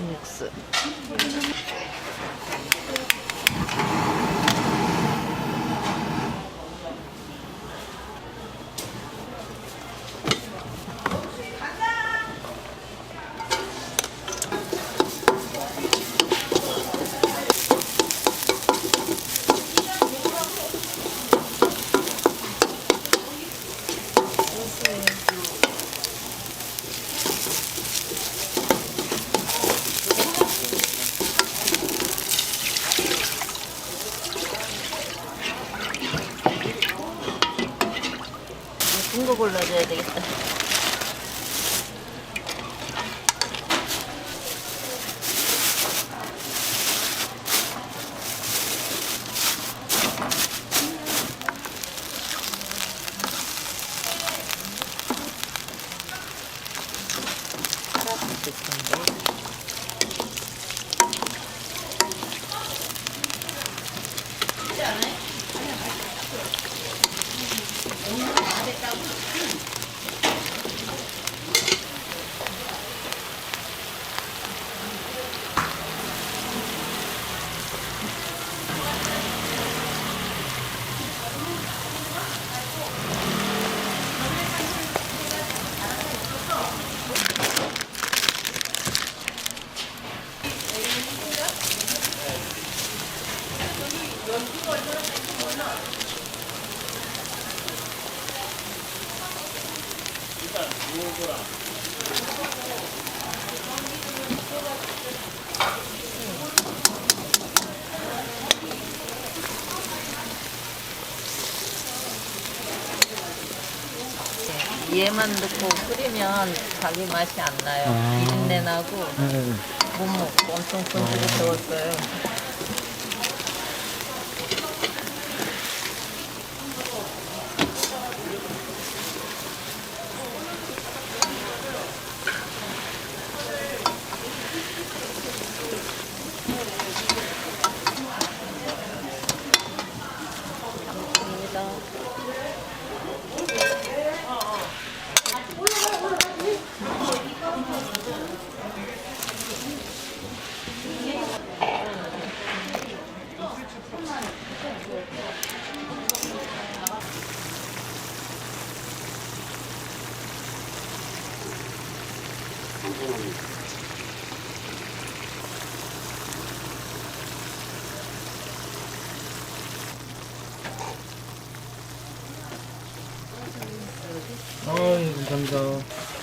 ミックス。 큰거 골라줘야 되겠다. 연구원으로 발표하는 얘만 넣고 끓이면 닭이 맛이 안 나요. 아. 비린내 나고 네. 못 먹고 엄청 손질이 더웠어요. 어이, 감사합니다.